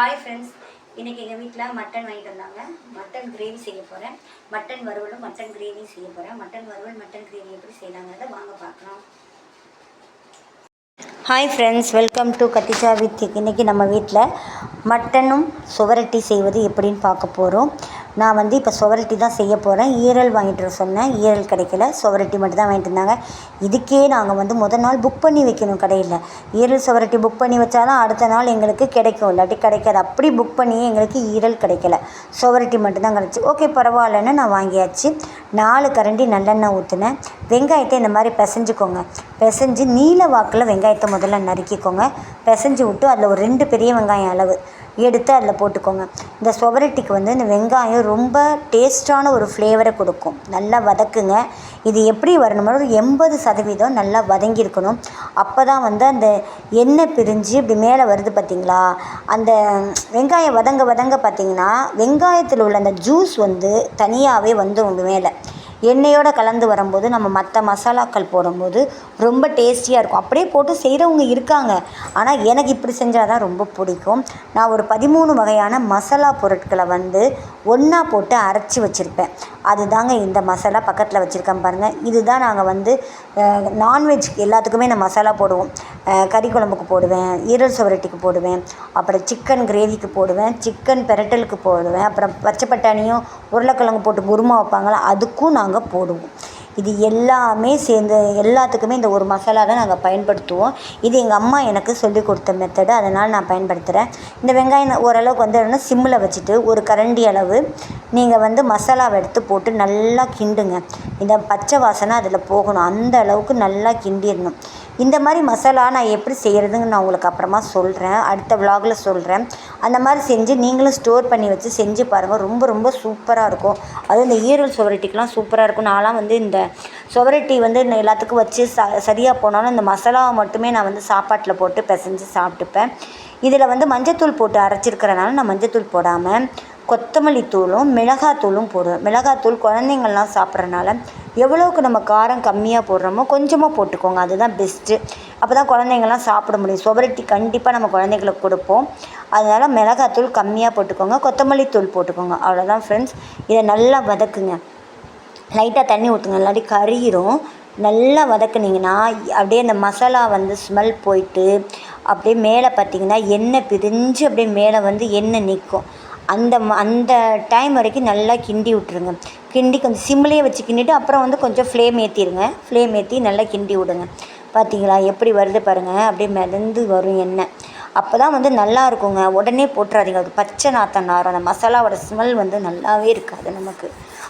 Hi friends இன்றைக்கி எங்கள் வீட்டில் மட்டன் வாங்கிட்டு வந்தாங்க. மட்டன் கிரேவி செய்ய போகிறேன் மட்டன் வறுவலும் மட்டன் கிரேவியும் செய்ய போகிறேன் மட்டன் வறுவல் மட்டன் கிரேவி எப்படி செய்யலாங்கிறத வாங்க பார்க்கலாம். ஹாய் ஃப்ரெண்ட்ஸ் வெல்கம் டு கத்திச்சா வித் இன்றைக்கி நம்ம வீட்டில் மட்டனும் சுவரட்டி செய்வது எப்படின்னு பார்க்க போகிறோம் நான் வந்து இப்போ சுவரட்டி தான் செய்ய போகிறேன் ஈரல் வாங்கிட்டு வர சொன்னேன். ஈரல் கிடைக்கல. சுவரட்டி மட்டும் தான் வாங்கிட்டு இருந்தாங்க. இதுக்கே நாங்கள் வந்து முதல் நாள் புக் பண்ணி வைக்கணும் கடையில். ஈரல் சுவரட்டி புக் பண்ணி வச்சாதான் அடுத்த நாள் எங்களுக்கு கிடைக்கும். இல்லாட்டி கிடைக்காது. அப்படி புக் பண்ணியே எங்களுக்கு ஈரல் கிடைக்கல. சுவரட்டி மட்டும்தான் கிடச்சி. ஓகே பரவாயில்லன்னு நான் வாங்கியாச்சு. நாலு கரண்டி நல்லெண்ணெய் ஊற்றுனேன் வெங்காயத்தை இந்த மாதிரி பிசைஞ்சுக்கோங்க. பிசைஞ்சு நீல வாக்கில் வெங்காயத்தை முதல்ல நறுக்கிக்கோங்க. பிசைஞ்சு விட்டு அதில் ஒரு ரெண்டு பெரிய வெங்காயம் அளவு. எடுத்து அதில் போட்டுக்கோங்க. இந்த சுவரட்டிக்கு வந்து இந்த வெங்காயம் ரொம்ப டேஸ்ட்டான ஒரு ஃப்ளேவரை கொடுக்கும். நல்லா வதக்குங்க. இது எப்படி வரணுமோ ஒரு எண்பது சதவீதம் நல்லா வதங்கியிருக்கணும். அப்போ தான் வந்து அந்த எண்ணெய் பிரிஞ்சு இப்படி மேலே வருது பார்த்தீங்களா? அந்த வெங்காயம் வதங்க வதங்க பார்த்திங்கன்னா வெங்காயத்தில் உள்ள அந்த ஜூஸ் வந்து தனியாகவே வந்துடும் மேலே. எண்ணெயோடு கலந்து வரும்போது நம்ம மற்ற மசாலாக்கள் போடும்போது ரொம்ப டேஸ்டியாக இருக்கும். அப்படியே போட்டு செய்கிறவங்க இருக்காங்க. ஆனால் எனக்கு இப்படி செஞ்சால் தான் ரொம்ப பிடிக்கும். நான் ஒரு பதிமூணு வகையான மசாலா பொருட்களை வந்து ஒன்றா போட்டு அரைச்சி வச்சுருப்பேன். அதுதாங்க இந்த மசாலா பக்கத்தில் வச்சுருக்கேன் பாருங்கள் இதுதான் நாங்கள் வந்து நான்வெஜ் எல்லாத்துக்குமே நான் மசாலா போடுவோம். கறி குழம்புக்கு போடுவேன் ஈரல் சுவரட்டிக்கு போடுவேன் அப்புறம் சிக்கன் கிரேவிக்கு போடுவேன் சிக்கன் பெரட்டலுக்கு போடுவேன் அப்புறம் பச்சை பட்டாணியும் உருளைக்கிழங்கு போட்டு குருமா வைப்பாங்களா அதுக்கும் நாங்கள் போடுவோம். இது எல்லாமே சேர்ந்து எல்லாத்துக்குமே இந்த ஒரு மசாலா தான் நாங்கள் பயன்படுத்துவோம். இது எங்கள் அம்மா எனக்கு சொல்லிக் கொடுத்த மெத்தடு அதனால் நான் பயன்படுத்துகிறேன் இந்த வெங்காயம் ஓரளவுக்கு வந்து சிம்மில் வச்சுட்டு ஒரு கரண்டி அளவு நீங்கள் வந்து மசாலாவை எடுத்து போட்டு நல்லா கிண்டுங்க. இந்த பச்சை வாசனை அதில் போகணும். அந்த அளவுக்கு நல்லா கிண்டிடணும். இந்த மாதிரி மசாலா நான் எப்படி செய்கிறதுன்னு நான் உங்களுக்கு அப்புறமா சொல்கிறேன் அடுத்த விலாகில் சொல்கிறேன் அந்த மாதிரி செஞ்சு நீங்களும் ஸ்டோர் பண்ணி வச்சு செஞ்சு பாருங்கள் ரொம்ப ரொம்ப சூப்பராக இருக்கும். அதுவும் இந்த ஈரல் சுவரட்டிக்கெலாம் சூப்பராக இருக்கும். நான்லாம் வந்து இந்த சுவரட்டி வந்து எல்லாத்துக்கும் வச்சு ச சரியாக போனாலும் இந்த மசாலாவை மட்டுமே நான் வந்து சாப்பாட்டில் போட்டு பிசைஞ்சு சாப்பிட்டுப்பேன். இதில் வந்து மஞ்சத்தூள் போட்டு அரைச்சிருக்கிறனால நான் மஞ்சத்தூள் போடாமல் கொத்தமல்லி தூளும் மிளகாத்தூளும் போடுவேன் மிளகாத்தூள் குழந்தைங்கள்லாம் சாப்பிட்றனால எவ்வளோக்கு நம்ம காரம் கம்மியாக போடுறோமோ கொஞ்சமாக போட்டுக்கோங்க. அதுதான் பெஸ்ட்டு அப்போ தான் குழந்தைங்கள்லாம் சாப்பிட முடியும். சுவரட்டி கண்டிப்பாக நம்ம குழந்தைங்களுக்கு கொடுப்போம். அதனால் மிளகாத்தூள் கம்மியாக போட்டுக்கோங்க. கொத்தமல்லி தூள் போட்டுக்கோங்க. அவ்வளோதான் ஃப்ரெண்ட்ஸ் இதை நல்லா வதக்குங்க. லைட்டாக தண்ணி ஊற்றுங்க இல்லாட்டி கறியிடும் நல்லா வதக்குனிங்கன்னா அப்படியே அந்த மசாலா வந்து ஸ்மெல் போயிட்டு அப்படியே மேலே பார்த்தீங்கன்னா எண்ணெய் பிரிஞ்சு அப்படியே மேலே வந்து எண்ணெய் நிற்கும் அந்த அந்த டைம் வரைக்கும் நல்லா கிண்டி விட்ருங்க கிண்டி கொஞ்சம் சிம்லேயே வச்சு கிண்டிட்டு அப்புறம் வந்து கொஞ்சம் ஃப்ளேம் ஏற்றிடுங்க ஃப்ளேம் ஏற்றி நல்லா கிண்டி விடுங்க. பார்த்தீங்களா எப்படி வருது பாருங்கள் அப்படியே மிதந்து வரும் எண்ணெய். அப்போ தான் வந்து நல்லா இருக்குங்க. உடனே போட்டுறாதீங்க. அது பச்சை நாத்தம் நாரம். அந்த மசாலாவோட ஸ்மெல் வந்து நல்லாவே இருக்காது நமக்கு.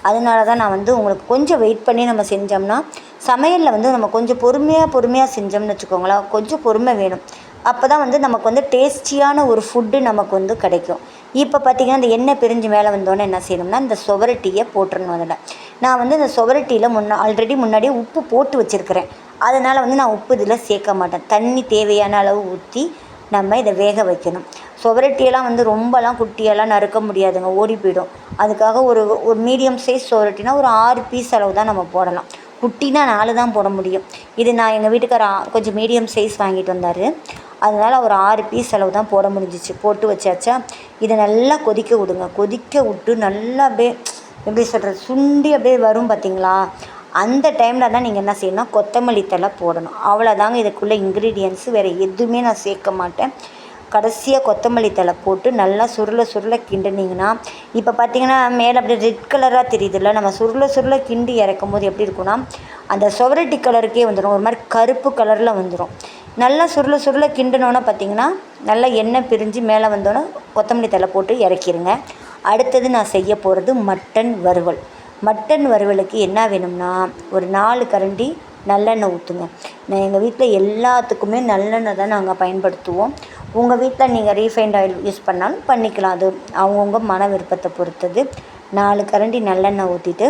அதனால தான் நான் வந்து உங்களுக்கு கொஞ்சம் வெயிட் பண்ணி நம்ம செஞ்சோம்னா சமையலில் வந்து நம்ம கொஞ்சம் பொறுமையாக பொறுமையாக செஞ்சோம்னு வச்சுக்கோங்களேன். கொஞ்சம் பொறுமை வேணும். அப்போ தான் வந்து நமக்கு வந்து டேஸ்டியான ஒரு ஃபுட்டு நமக்கு வந்து கிடைக்கும். இப்போ பார்த்திங்கன்னா இந்த எண்ணெய் பிரிஞ்சு மேலே வந்தோடனே என்ன செய்யணும்னா இந்த சுவரட்டியை போட்டுடணும் அதில். நான் வந்து இந்த சுவரட்டியில் முன்ன ஆல்ரெடி முன்னாடியே உப்பு போட்டு வச்சுருக்கிறேன். அதனால் வந்து நான் உப்பு இதில் சேர்க்க மாட்டேன். தண்ணி தேவையான அளவு ஊற்றி நம்ம இதை வேக வைக்கணும். சுவரட்டியெல்லாம் வந்து ரொம்பலாம் குட்டியெல்லாம் நறுக்க முடியாதுங்க ஓடி போயிடும். அதுக்காக ஒரு ஒரு மீடியம் சைஸ் சுவரட்டினா ஒரு ஆறு பீஸ் அளவு தான் நம்ம போடலாம். குட்டினா நாலு தான் போட முடியும். இது நான் எங்கள் வீட்டுக்கார கொஞ்சம் மீடியம் சைஸ் வாங்கிட்டு வந்தார். அதனால் ஒரு ஆறு பீஸ் அளவு தான் போட முடிஞ்சிச்சு. போட்டு வச்சாச்சா? இதை நல்லா கொதிக்க விடுங்க. கொதிக்க விட்டு நல்லா அப்படியே எப்படி சொல்கிறது சுண்டி அப்படியே வரும் பார்த்தீங்களா அந்த டைமில் தான் நீங்கள் என்ன செய்யணும்? கொத்தமல்லி தழை போடணும். அவ்வளோதாங்க இதுக்குள்ளே இன்க்ரீடியன்ஸு வேறு எதுவுமே நான் சேர்க்க மாட்டேன். கடைசியாக கொத்தமல்லி தழை போட்டு நல்லா சுருள சுருள கிண்டுனீங்கன்னா இப்போ பார்த்தீங்கன்னா மேலே அப்படியே ரெட் கலராக தெரியுதுல்ல? நம்ம சுருள சுருள கிண்டி இறக்கும் போது எப்படி இருக்கும்னா அந்த சுவரட்டி கலருக்கே வந்துடும் ஒரு மாதிரி கருப்பு கலரில் வந்துடும் நல்லா சுருள சுருள கிண்டினோன்னே பார்த்தீங்கன்னா நல்லா எண்ணெய் பிரிஞ்சு மேலே வந்தோன்னே கொத்தமல்லி தழை போட்டு இறக்கிடுங்க அடுத்தது நான் செய்ய போகிறது மட்டன் வறுவல். மட்டன் வறுவலுக்கு என்ன வேணும்னா ஒரு நாலு கரண்டி நல்லெண்ணெய் ஊற்றுங்க நான் எங்கள் வீட்டில் எல்லாத்துக்குமே நல்லெண்ணெய் தான் நாங்கள் பயன்படுத்துவோம். உங்கள் வீட்டில் நீங்கள் ரீஃபைண்ட் ஆயில் யூஸ் பண்ணாலும் பண்ணிக்கலாம். அது அவங்கவுங்க மன விருப்பத்தை பொறுத்தது. நாலு கரண்டி நல்லெண்ணெய் ஊற்றிட்டு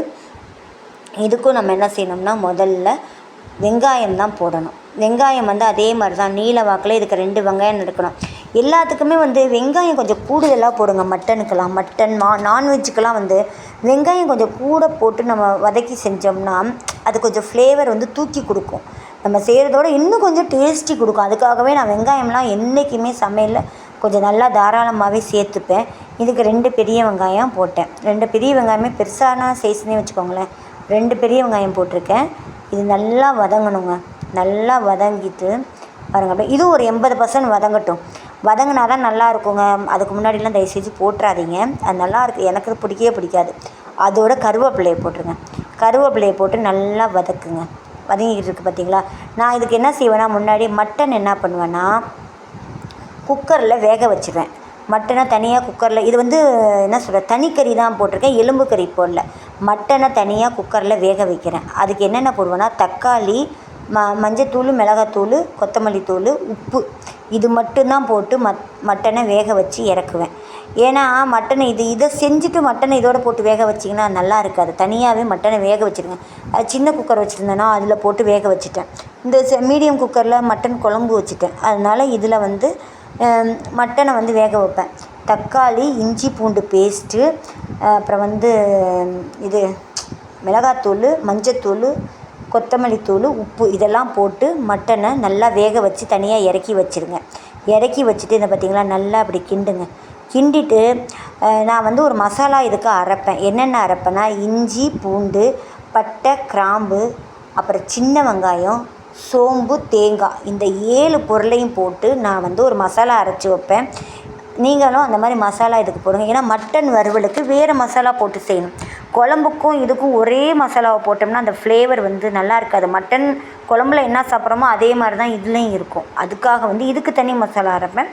இதுக்கும் நம்ம என்ன செய்யணும்னா முதல்ல வெங்காயம் தான் போடணும். வெங்காயம் வந்து அதே மாதிரி தான் நீல வாக்கில் இதுக்கு ரெண்டு வெங்காயம் எடுக்கணும். எல்லாத்துக்குமே வந்து வெங்காயம் கொஞ்சம் கூடுதலாக போடுங்க. மட்டனுக்கெல்லாம். மட்டன் மா நான்வெஜ்ஜுக்கெல்லாம் வந்து வெங்காயம் கொஞ்சம் கூட போட்டு நம்ம வதக்கி செஞ்சோம்னா அது கொஞ்சம் ஃப்ளேவர் வந்து தூக்கி கொடுக்கும். நம்ம செய்கிறதோட இன்னும் கொஞ்சம் டேஸ்டி கொடுக்கும். அதுக்காகவே நான் வெங்காயம்லாம் என்றைக்குமே சமையலில் கொஞ்சம் நல்லா தாராளமாகவே சேர்த்துப்பேன். இதுக்கு ரெண்டு பெரிய வெங்காயம் போட்டேன். ரெண்டு பெரிய வெங்காயமே பெருசான சைஸ்னே வச்சுக்கோங்களேன். ரெண்டு பெரிய வெங்காயம் போட்டிருக்கேன். இது நல்லா வதங்கணுங்க. நல்லா வதங்கிட்டு பாருங்கள் அப்படியே இது ஒரு எண்பது பர்சன்ட் வதங்கட்டும். வதங்கினா தான் நல்லா இருக்குங்க அதுக்கு முன்னாடிலாம் தயவு செஞ்சு போட்டுறாதீங்க. அது நல்லா இருக்குது எனக்கு பிடிக்கவே பிடிக்காது. அதோட கருவேப்பிலையை போட்டுருங்க. கருவேப்பிலையை போட்டு நல்லா வதக்குங்க. வதங்கிக்கிட்டு இருக்குது பார்த்தீங்களா நான் இதுக்கு என்ன செய்வேன்னா முன்னாடி மட்டன் என்ன பண்ணுவேன்னா குக்கரில் வேக வச்சுருவேன். மட்டனை தனியாக குக்கரில் இது வந்து என்ன சொல்கிற தனிக்கறி தான் போட்டிருக்கேன். எலும்பு கறி போடல மட்டனை தனியாக குக்கரில் வேக வைக்கிறேன். அதுக்கு என்னென்ன போடுவேன்னா தக்காளி ம மஞ்சத்தூள் மிளகாத்தூள் கொத்தமல்லி தூள் உப்பு. இது மட்டும்தான் போட்டு மட் மட்டனை வேக வச்சு இறக்குவேன். ஏன்னா மட்டனை இது இதை செஞ்சுட்டு மட்டனை இதோடு போட்டு வேக வச்சிங்கன்னா நல்லா இருக்காது. தனியாகவே மட்டனை வேக வச்சுருங்க. அது சின்ன குக்கர் வச்சுருந்தேன்னா அதில் போட்டு வேக வச்சுட்டேன். இந்த மீடியம் குக்கரில் மட்டன் குழம்பு வச்சுட்டேன். அதனால் இதில் வந்து மட்டனை வந்து வேக வைப்பேன். தக்காளி இஞ்சி பூண்டு பேஸ்ட்டு அப்புறம் வந்து இது மிளகாத்தூள் மஞ்சத்தூள் கொத்தமல்லி தூள் உப்பு இதெல்லாம் போட்டு மட்டனை நல்லா வேக வச்சு தனியாக இறக்கி வச்சுருங்க. இறக்கி வச்சுட்டு இந்த பார்த்திங்களா நல்லா அப்படி கிண்டுங்க. கிண்டிட்டு நான் வந்து ஒரு மசாலா இதுக்கு அரைப்பேன். என்னென்ன அரைப்பேன்னா இஞ்சி பூண்டு பட்டை கிராம்பு அப்புறம் சின்ன வெங்காயம் சோம்பு தேங்காய். இந்த ஏழு பொருளையும் போட்டு நான் வந்து ஒரு மசாலா அரைச்சி வைப்பேன். நீங்களும் அந்த மாதிரி மசாலா இதுக்கு போடுங்க. ஏன்னா மட்டன் வறுவலுக்கு வேறு மசாலா போட்டு செய்யணும். குழம்புக்கும் இதுக்கும் ஒரே மசாலாவை போட்டோம்னா அந்த ஃப்ளேவர் வந்து நல்லா இருக்காது. மட்டன் குழம்புல என்ன சாப்பிட்றோமோ அதே மாதிரி தான் இதுலேயும் இருக்கும். அதுக்காக வந்து இதுக்கு தனி மசாலா அரைப்பேன்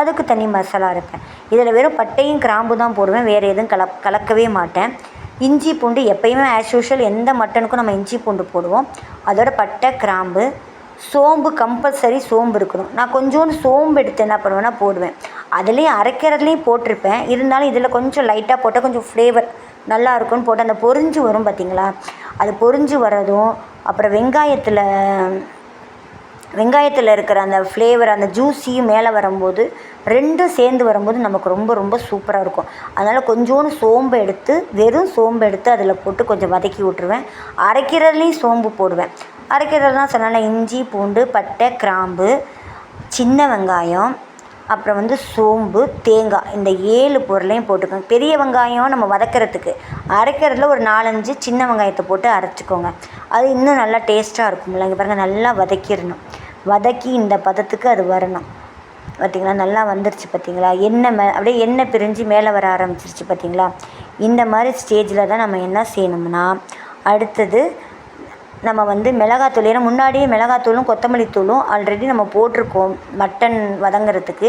அதுக்கு தனி மசாலா அரைப்பேன். இதில் வெறும் பட்டையும் கிராம்பு தான் போடுவேன் வேறு எதுவும் கல கலக்கவே மாட்டேன். இஞ்சி பூண்டு எப்போயுமே ஆஸ் யூஷுவல் எந்த மட்டனுக்கும் நம்ம இஞ்சி பூண்டு போடுவோம். அதோட பட்டை கிராம்பு சோம்பு கம்பல்சரி சோம்பு இருக்கணும். நான் கொஞ்சோண்டு சோம்பு எடுத்து என்ன பண்ணுவேன்னா போடுவேன். அதுலேயும் அரைக்கிறதுலேயும் போட்டிருப்பேன். இருந்தாலும் இதில் கொஞ்சம் லைட்டாக போட்டால் கொஞ்சம் ஃப்ளேவர் நல்லா இருக்கும்னு போட்டு அந்த பொரிஞ்சு வரும் பார்த்திங்களா அது பொரிஞ்சு வரதும் அப்புறம் வெங்காயத்தில் வெங்காயத்தில் இருக்கிற அந்த ஃப்ளேவர் அந்த ஜூஸியும் மேலே வரும்போது ரெண்டும் சேர்ந்து வரும்போது நமக்கு ரொம்ப ரொம்ப சூப்பராக இருக்கும். அதனால் கொஞ்சோண்டு சோம்பு எடுத்து வெறும் சோம்பு எடுத்து அதில் போட்டு கொஞ்சம் வதக்கி விட்ருவேன் அரைக்கிறதுலேயும் சோம்பு போடுவேன். அரைக்கிறதுலாம் சொன்னால் இஞ்சி பூண்டு பட்டை கிராம்பு சின்ன வெங்காயம் அப்புறம் வந்து சோம்பு தேங்காய் இந்த ஏழு பொருளையும் போட்டுக்கோங்க. பெரிய வெங்காயம் நம்ம வதக்கிறதுக்கு அரைக்கிறதுல ஒரு நாலஞ்சு சின்ன வெங்காயத்தை போட்டு அரைச்சிக்கோங்க. அது இன்னும் நல்லா டேஸ்ட்டாக இருக்கும்ல. இங்கே பாருங்கள் நல்லா வதக்கிடணும். வதக்கி இந்த பதத்துக்கு அது வரணும். பார்த்திங்களா நல்லா வந்துருச்சு பார்த்திங்களா எண்ணெய் மே அப்படியே எண்ணெய் பிரிஞ்சு மேலே வர ஆரம்பிச்சிருச்சு பார்த்திங்களா இந்த மாதிரி ஸ்டேஜில் தான் நம்ம என்ன செய்யணும்னா அடுத்தது நம்ம வந்து மிளகாத்தூள் ஏன்னா முன்னாடியே மிளகாத்தூளும் கொத்தமல்லி தூளும் ஆல்ரெடி நம்ம போட்டிருக்கோம் மட்டன் வதங்குறதுக்கு.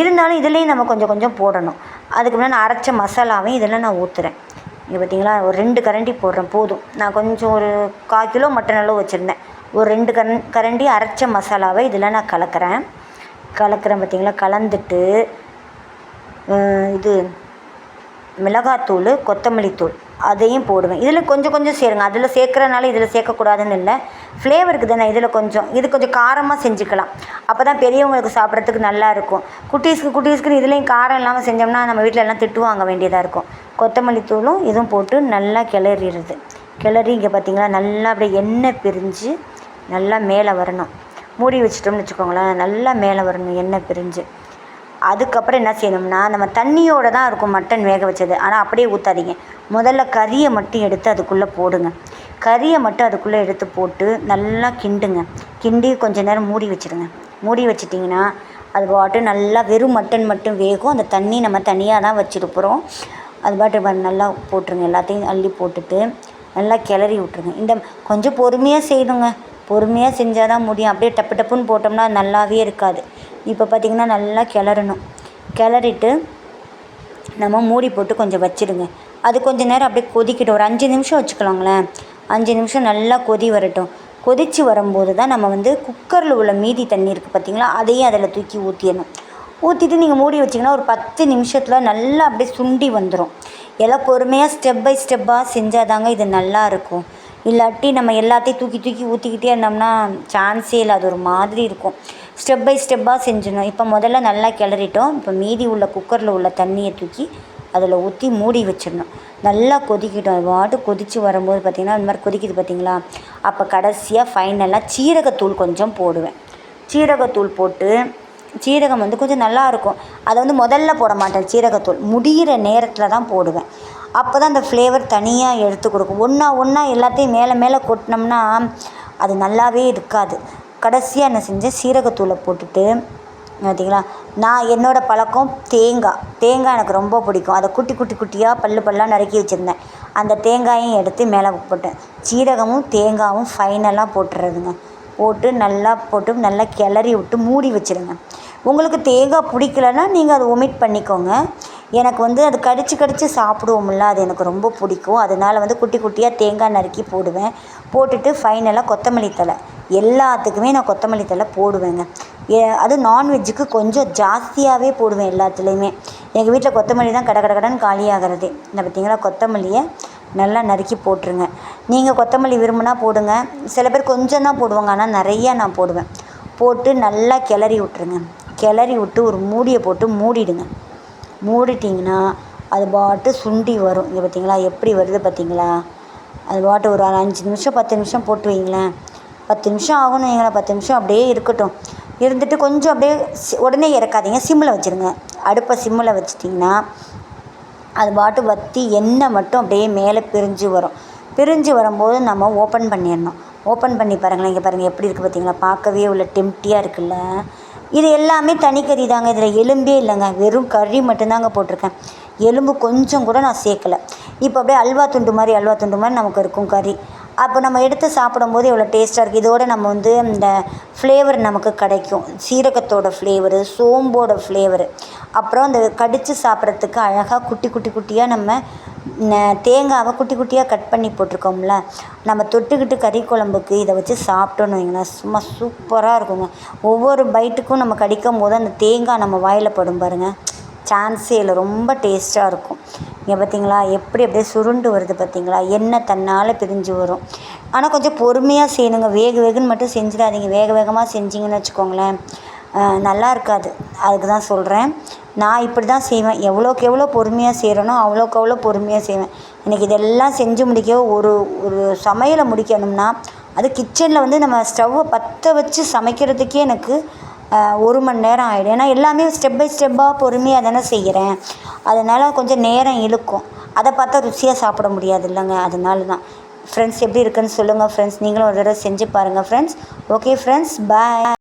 இருந்தாலும் இதுலேயும் நம்ம கொஞ்சம் கொஞ்சம் போடணும். அதுக்கு முன்னாடி நான் அரைச்ச மசாலாவையும் இதில் நான் ஊற்றுறேன் இங்கே பார்த்தீங்களா ஒரு ரெண்டு கரண்டி போடுறேன் போதும். நான் கொஞ்சம் ஒரு கால் கிலோ மட்டன் அளவு வச்சுருந்தேன். ஒரு ரெண்டு கரண் கரண்டி அரைச்ச மசாலாவை இதில் நான் கலக்கிறேன். கலக்கிறேன் பார்த்திங்களா கலந்துட்டு இது மிளகாத்தூள் கொத்தமல்லி தூள் அதையும் போடுவேன். இதில் கொஞ்சம் கொஞ்சம் சேருங்க. அதில் சேர்க்குறனால இதில் சேர்க்கக்கூடாதுன்னு இல்லை. ஃப்ளேவருக்கு தானே இதில் கொஞ்சம். இது கொஞ்சம் காரமாக செஞ்சுக்கலாம். அப்போ தான் பெரியவங்களுக்கு சாப்பிட்றதுக்கு நல்லாயிருக்கும் குட்டீஸ்க்கு குட்டீஸ்க்கு இதுலேயும் காரம் இல்லாமல் செஞ்சோம்னா நம்ம வீட்டில் எல்லாம் திட்டு வாங்க வேண்டியதாக இருக்கும். கொத்தமல்லி தூளும் இதுவும் போட்டு நல்லா கிளறிடுறது. கிளறி இங்கே பார்த்திங்களா நல்லா அப்படியே எண்ணெய் பிரிஞ்சு நல்லா மேலே வரணும். மூடி வச்சிட்டோம்னு வச்சுக்கோங்களேன் நல்லா மேலே வரணும் எண்ணெய் பிரிஞ்சு. அதுக்கப்புறம் என்ன செய்யணும்னா நம்ம தண்ணியோடு தான் இருக்கும் மட்டன் வேக வச்சது. ஆனால் அப்படியே ஊற்றாதீங்க முதல்ல கறியை மட்டும் எடுத்து அதுக்குள்ளே போடுங்க. கறியை மட்டும் அதுக்குள்ளே எடுத்து போட்டு நல்லா கிண்டுங்க. கிண்டி கொஞ்ச நேரம் மூடி வச்சுடுங்க மூடி வச்சிட்டிங்கன்னா அது பாட்டு நல்லா வெறும் மட்டன் மட்டும் வேகும். அந்த தண்ணி நம்ம தனியாக தான் வச்சுருப்போம் அது பாட்டு நல்லா போட்டுருங்க. எல்லாத்தையும் அள்ளி போட்டுட்டு நல்லா கிளறி விட்ருங்க இந்த கொஞ்சம் பொறுமையாக செய்யணுங்க. பொறுமையாக செஞ்சால் தான் முடியும். அப்படியே டப்பு டப்புன்னு போட்டோம்னா நல்லாவே இருக்காது. இப்போ பார்த்திங்கன்னா நல்லா கிளறணும். கிளறிட்டு நம்ம மூடி போட்டு கொஞ்சம் வச்சுடுங்க. அது கொஞ்சம் நேரம் அப்படியே கொதிக்கட்டும். ஒரு அஞ்சு நிமிஷம் வச்சுக்கலாங்களேன். அஞ்சு நிமிஷம் நல்லா கொதி வரட்டும். கொதித்து வரும்போது தான் நம்ம வந்து குக்கரில் உள்ள மீதி தண்ணி இருக்குது பார்த்திங்களா? அதையும் அதில் தூக்கி ஊற்றிடணும் ஊற்றிட்டு நீங்கள் மூடி வச்சிங்கன்னா ஒரு பத்து நிமிஷத்தில் நல்லா அப்படியே சுண்டி வந்துடும் எல்லாம் பொறுமையாக ஸ்டெப் பை ஸ்டெப்பாக செஞ்சால் தாங்க இது நல்லாயிருக்கும் இல்லாட்டி நம்ம எல்லாத்தையும் தூக்கி தூக்கி ஊற்றிக்கிட்டே இருந்தோம்னா சான்ஸே இல்லை. அது ஒரு மாதிரி இருக்கும். ஸ்டெப் பை ஸ்டெப்பாக செஞ்சிடணும். இப்போ முதல்ல நல்லா கிளறிட்டோம். இப்போ மீதி உள்ள குக்கரில் உள்ள தண்ணியை தூக்கி அதில் ஊற்றி மூடி வச்சிடணும். நல்லா கொதிக்கிட்டோம். அது பாட்டு கொதித்து வரும்போது பார்த்திங்கன்னா இந்த மாதிரி கொதிக்குது பார்த்திங்களா அப்போ கடைசியாக ஃபைனலாக சீரகத்தூள் கொஞ்சம் போடுவேன். சீரகத்தூள் போட்டு சீரகம் வந்து கொஞ்சம் நல்லாயிருக்கும் அதை வந்து முதல்ல போட மாட்டேன் சீரகத்தூள். முடிகிற நேரத்தில் தான் போடுவேன். அப்போ தான் அந்த ஃப்ளேவர் தனியாக எடுத்து கொடுக்கும். ஒன்றா ஒன்றா எல்லாத்தையும் மேலே மேலே கொட்டினோம்னா அது நல்லாவே இருக்காது. கடைசியாக என்ன செஞ்சேன் சீரகத்தூளை போட்டுட்டு பார்த்தீங்களா நான் என்னோடய பழக்கம் தேங்காய். தேங்காய் எனக்கு ரொம்ப பிடிக்கும். அதை குட்டி குட்டி குட்டியாக பல்லு பல்லாக நறுக்கி வச்சுருந்தேன். அந்த தேங்காயும் எடுத்து மேலே போட்டேன். சீரகமும் தேங்காயும் ஃபைனலாக போட்டுறதுங்க. போட்டு நல்லா போட்டு நல்லா கிளறி விட்டு மூடி வச்சுருங்க. உங்களுக்கு தேங்காய் பிடிக்கலன்னா நீங்கள் அதை ஒமிட் பண்ணிக்கோங்க. எனக்கு வந்து அது கடிச்சு கடிச்சு சாப்பிடுவோம்ல அது எனக்கு ரொம்ப பிடிக்கும். அதனால் வந்து குட்டி குட்டியாக தேங்காய் நறுக்கி போடுவேன். போட்டுட்டு ஃபைனலாக கொத்தமல்லி தழை. எல்லாத்துக்குமே நான் கொத்தமல்லி தழை போடுவேங்க. ஏ அதுவும் நான்வெஜ்ஜுக்கு கொஞ்சம் ஜாஸ்தியாகவே போடுவேன் எல்லாத்துலேயுமே. எங்கள் வீட்டில் கொத்தமல்லி தான் கட கட கடன்னு காலியாகிறதே. இந்த பார்த்தீங்களா கொத்தமல்லியை நல்லா நறுக்கி போட்டுருங்க. நீங்கள் கொத்தமல்லி விரும்பினா போடுங்க. சில பேர் கொஞ்சம் தான் போடுவாங்க ஆனால் நிறையா நான் போடுவேன். போட்டு நல்லா கிளறி விட்ருங்க கிளறி விட்டு ஒரு மூடியை போட்டு மூடிடுங்க. மூடிட்டிங்கன்னா அது பாட்டு சுண்டி வரும். இங்கே பார்த்தீங்களா எப்படி வருது பார்த்தீங்களா அது பாட்டு ஒரு அஞ்சு நிமிஷம் பத்து நிமிஷம் போட்டு வைங்களேன். பத்து நிமிஷம் ஆகணும் எங்களை பத்து நிமிஷம் அப்படியே இருக்கட்டும். இருந்துட்டு கொஞ்சம் அப்படியே உடனே இறக்காதீங்க சிம்மில் வச்சுருங்க. அடுப்பை சிம்மில் வச்சிட்டிங்கன்னா அது பாட்டு வற்றி எண்ணெய் மட்டும் அப்படியே மேலே பிரிஞ்சு வரும். பிரிஞ்சு வரும்போது நம்ம ஓப்பன் பண்ணிடணும். ஓப்பன் பண்ணி பாருங்களேன் இங்கே பாருங்கள் எப்படி இருக்குது பார்த்தீங்களா? பார்க்கவே உள்ள டெம்ட்டியாக இருக்குல்ல. இது எல்லாமே தனிக்கறி தாங்க இதில் எலும்பே இல்லைங்க. வெறும் கறி மட்டும்தாங்க போட்டிருக்கேன். எலும்பு கொஞ்சம் கூட நான் சேர்க்கல. இப்போ அப்படியே அல்வா துண்டு மாதிரி அல்வா துண்டு மாதிரி நமக்கு இருக்கும் கறி. அப்போ நம்ம எடுத்து சாப்பிடும்போது எவ்வளோ டேஸ்ட்டாக இருக்குது. இதோட நம்ம வந்து இந்த ஃப்ளேவர் நமக்கு கிடைக்கும். சீரகத்தோட ஃப்ளேவரு சோம்போட ஃப்ளேவரு அப்புறம் அந்த கடித்து சாப்பிட்றதுக்கு அழகாக குட்டி குட்டி குட்டியாக நம்ம தேங்காவை குட்டி குட்டியாக கட் பண்ணி போட்டிருக்கோம்ல நம்ம தொட்டுக்கிட்டு கறி குழம்புக்கு இதை வச்சு சாப்பிட்டோன்னு வைங்களேன் சும்மா சூப்பராக இருக்குங்க. ஒவ்வொரு பைட்டுக்கும் நம்ம கடிக்கும் போது அந்த தேங்காய் நம்ம வாயில் படும் பாருங்கள் சான்ஸே இல்லை. ரொம்ப டேஸ்ட்டாக இருக்கும். இங்கே பார்த்தீங்களா எப்படி அப்படியே சுருண்டு வருது பார்த்தீங்களா எண்ணெய் தன்னால் பிரிஞ்சு வரும். ஆனால் கொஞ்சம் பொறுமையாக செய்யணுங்க. வேக வேகுன்னு மட்டும் செஞ்சிடாதீங்க. வேக வேகமாக செஞ்சீங்கன்னு வச்சுக்கோங்களேன். நல்லா இருக்காது. அதுக்கு தான் சொல்கிறேன் நான் இப்படி தான் செய்வேன். எவ்வளோக்கு எவ்வளோ பொறுமையாக செய்கிறேனோ அவ்வளோக்கு அவ்வளோ பொறுமையாக செய்வேன். எனக்கு இதெல்லாம் செஞ்சு முடிக்க ஒரு ஒரு சமையலை முடிக்கணும்னா அது கிச்சனில் வந்து நம்ம ஸ்டவ்வை பற்ற வச்சு சமைக்கிறதுக்கே எனக்கு ஒரு மணி நேரம் ஆகிடும் ஏன்னா எல்லாமே ஸ்டெப் பை ஸ்டெப்பாக பொறுமையாக தானே செய்கிறேன் அதனால் கொஞ்சம் நேரம் இழுக்கும். அதை பார்த்தா ருசியாக சாப்பிட முடியாது இல்லைங்க. அதனால தான் ஃப்ரெண்ட்ஸ் எப்படி இருக்குன்னு சொல்லுங்கள் ஃப்ரெண்ட்ஸ் நீங்களும் ஒரு தடவை செஞ்சு பாருங்கள் ஃப்ரெண்ட்ஸ் ஓகே ஃப்ரெண்ட்ஸ் பாய்